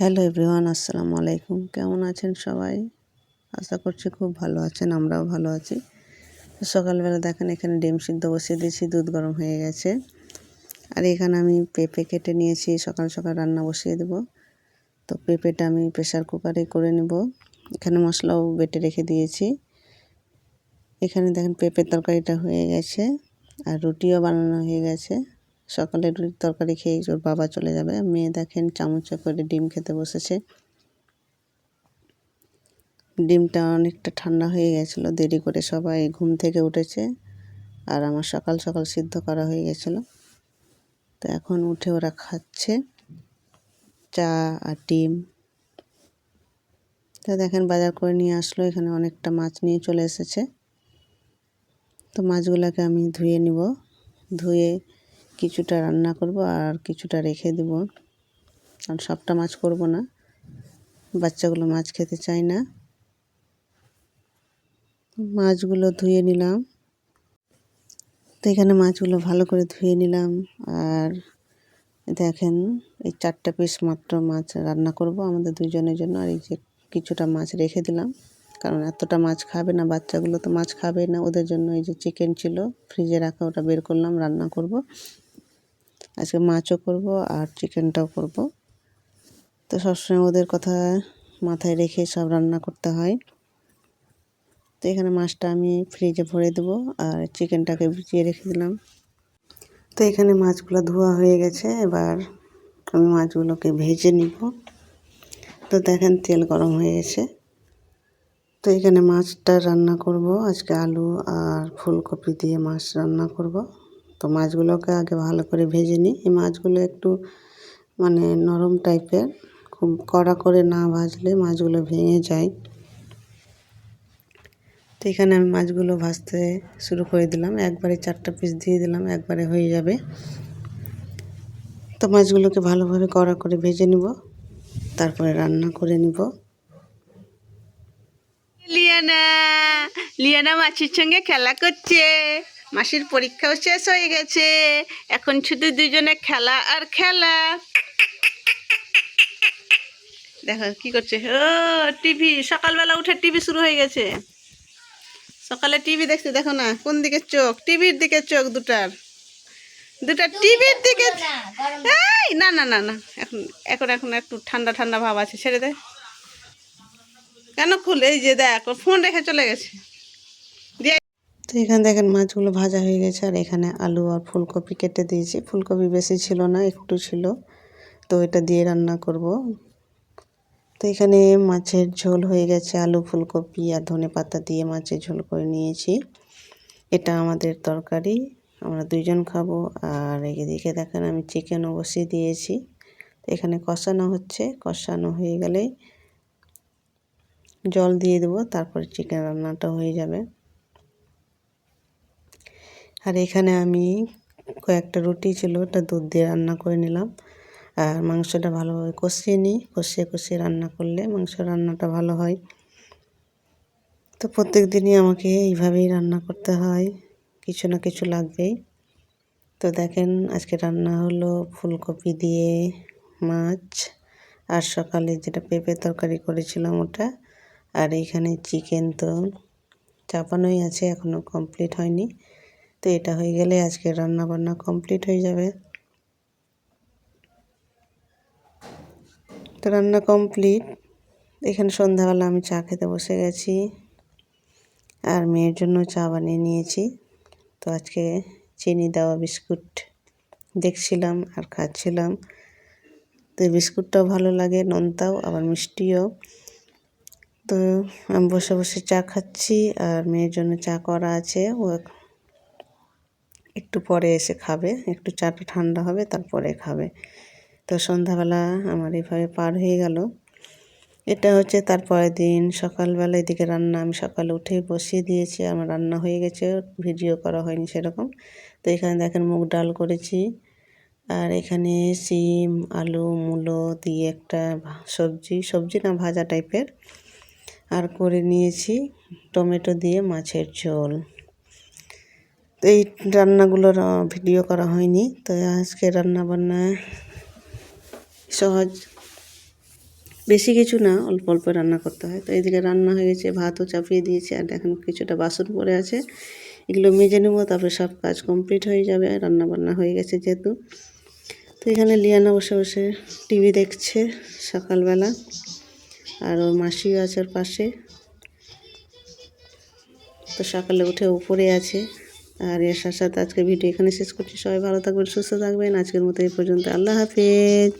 Hello everyone, আসসালামু আলাইকুম। কেমন আছেন সবাই? আশা করছি খুব ভালো আছেন, আমরাও ভালো আছি। সকালবেলা দেখেন এখানে ডিম সিদ্ধ বসিয়ে দিয়েছি, দুধ গরম হয়ে গেছে। আর এখানে আমি পেঁপে কেটে নিয়েছি, সকাল সকাল রান্না বসিয়ে দেব। তো পেঁপেটা আমি প্রেশার কুকারে করে নেব। এখানে মশলাও বেটে রেখে দিয়েছি। এখানে দেখেন পেঁপের তরকারিটা হয়ে গেছে, আর রুটিও বানানো হয়ে গেছে। সকালে রুটির তরকারি খেয়ে ওর বাবা চলে যাবে। মেয়ে দেখেন চামচে করে ডিম খেতে বসেছে। ডিমটা অনেকটা ঠান্ডা হয়ে গেছিল, দেরি করে সবাই ঘুম থেকে উঠেছে আর আমার সকাল সকাল সিদ্ধ করা হয়ে গেছিল। তো এখন উঠে ওরা খাচ্ছে চা আর ডিম। তো দেখেন বাজার করে নিয়ে আসলো, এখানে অনেকটা মাছ নিয়ে চলে এসেছে। তো মাছগুলোকে আমি ধুয়ে নিব। ধুয়ে কিছুটা রান্না করব আর কিছুটা রেখে দেব। কারণ সবটা মাছ করব না। বাচ্চাগুলো মাছ খেতে চায় না। মাছগুলো ধুয়ে নিলাম। তো এখানে মাছগুলো ভালো করে ধুয়ে নিলাম। আর দেখেন, এই চারটা পিস মাত্র মাছ রান্না করব আমাদের দুজনের জন্য। আর এই যে কিছুটা মাছ রেখে দিলাম। কারণ এতটা মাছ খাবে না, বাচ্চাগুলো তো মাছ খাবে না। ওদের জন্য এই যে চিকেন ছিল ফ্রিজে রাখা, ওটা বের করলাম, রান্না করব। আজকে মাছও করব আর চিকেনটাও করব। তো সবসময় ওদের কথা মাথায় রেখে সব রান্না করতে হয়। তো এখানে মাছটা আমি ফ্রিজে ভরে দেবো আর চিকেনটাকে ভিজিয়ে রেখে দিলাম। তো এখানে মাছগুলো ধোয়া হয়ে গেছে, এবার আমি মাছগুলোকে ভেজে নিব। তো দেখেন তেল গরম হয়ে গেছে। তো এখানে মাছটা রান্না করব, আজকে আলু আর ফুলকপি দিয়ে মাছ রান্না করব। তো মাছগুলোকে আগে ভালো করে ভেজে নিই। এই মাছগুলো একটু মানে নরম টাইপের, খুব কড়া করে না ভাজলে মাছগুলো ভেঙে যায়। তো এখানে আমি মাছগুলো ভাজতে শুরু করে দিলাম। একবারে চারটা পিস দিয়ে দিলাম, একবারে হয়ে যাবে। তো মাছগুলোকে ভালোভাবে কড়া করে ভেজে নিব, তারপরে রান্না করে নিব। লিয়ানা লিয়ানা মাছের সঙ্গে খেলা করছে। মাসির পরীক্ষাও শেষ হয়ে গেছে। এখন শুধু দুজনে খেলা আর খেলা। দেখো কি করছে। ও টিভি সকালবেলা উঠে টিভি শুরু হয়ে গেছে। সকালে টিভি দেখছে দেখো না কোন দিকে চোখ? টিভির দিকে চোখ দুটার। দুটা টিভির দিকে এই না না না না এখন এখন এখন একটু ঠান্ডা ঠান্ডা ভাব আছে ছেড়ে দে। কেন খুলে এই যে দেখ ফোন রেখে চলে গেছে। তো এখানে দেখেন মাছগুলো ভাজা হয়ে গেছে আর এখানে আলু আর ফুলকপি কেটে দিয়েছি। ফুলকপি বেশি ছিল না, একটু ছিল। তো এটা দিয়ে রান্না করব। তো এখানে মাছের ঝোল হয়ে গেছে, আলু, ফুলকপি আর ধনে পাতা দিয়ে মাছের ঝোল করে নিয়েছি। এটা আমাদের তরকারি, আমরা দুইজন খাব। আর এদিকে দেখেন আমি চিকেনও বসিয়ে দিয়েছি। এখানে কষানো হচ্ছে, কষানো হয়ে গেলেই জল দিয়ে দেবো, তারপরে চিকেন রান্নাটা হয়ে যাবে। আর এখানে আমি কয়েকটা রুটি ছিল, ওটা দুধ দিয়ে রান্না করে নিলাম। আর মাংসটা ভালোভাবে কষিয়ে নিই। কষিয়ে কষিয়ে রান্না করলে মাংস রান্নাটা ভালো হয়। তো প্রত্যেক দিনই আমাকে এইভাবেই রান্না করতে হয়। কিছু না কিছু লাগবেই। তো দেখেন, আজকে রান্না হলো ফুলকপি দিয়ে মাছ। আর সকালে যেটা পেঁপে তরকারি করেছিলাম ওটা। আর এইখানে চিকেন তো চাপানোই আছে এখনও কমপ্লিট হয়নি। তো এটা হয়ে গেলে আজকে রান্না বান্না কমপ্লিট হয়ে যাবে। তো রান্না কমপ্লিট এখানে সন্ধ্যাবেলা আমি চা খেতে বসে গেছি আর মেয়ের জন্য চা বানিয়ে নিয়েছি। তো আজকে চিনি দেওয়া বিস্কুট দেখছিলাম আর খাচ্ছিলাম। তো বিস্কুটটাও ভালো লাগে, নোনতাও, আবার মিষ্টিও। তো আমি বসে বসে চা খাচ্ছি আর মেয়ের জন্য চা করা আছে। ও একটু পরে এসে খাবে, একটু চাটা ঠান্ডা হবে, তারপরে খাবে। তো সন্ধ্যাবেলা আমার এইভাবে পার হয়ে গেল। এটা হচ্ছে তারপরের দিন। সকালবেলা এদিকে রান্না আমি সকালে উঠে বসিয়ে দিয়েছি, আমার রান্না হয়ে গেছে, ভিডিও করা হয়নি সেরকম। তো এখানে দেখেন মুগ ডাল করেছি। আর এখানে সিম, আলু, মূলো দিয়ে একটা সবজি সবজি না, ভাজা টাইপের আর করে নিয়েছি টমেটো দিয়ে মাছের ঝোল। তো এই রান্নাগুলোর ভিডিও করা হয়নি। তো আজকে রান্না বান্না সহজ। বেশি কিছু না, অল্প অল্প রান্না করতে হয়। তো এইদিকে রান্না হয়ে গেছে, ভাতও চাপিয়ে দিয়েছি, আর এখন কিছুটা বাসন পড়ে আছে। এগুলো মেজে নেব, তারপরে সব কাজ কমপ্লিট হয়ে যাবে, রান্না বান্না হয়ে গেছে যেহেতু। তো এখানে লিয়ানা বসে বসে টিভি দেখছে সকালবেলা, আর ওর মাসিও আছে ওর পাশে। তো সকালে উঠে উপরে আছে। আর এর সাথে সাথে আজকে ভিডিও এখানে শেষ করছি। সবাই ভালো থাকবেন, সুস্থ থাকবেন। আজকের মতো এই পর্যন্ত। আল্লাহ হাফেজ।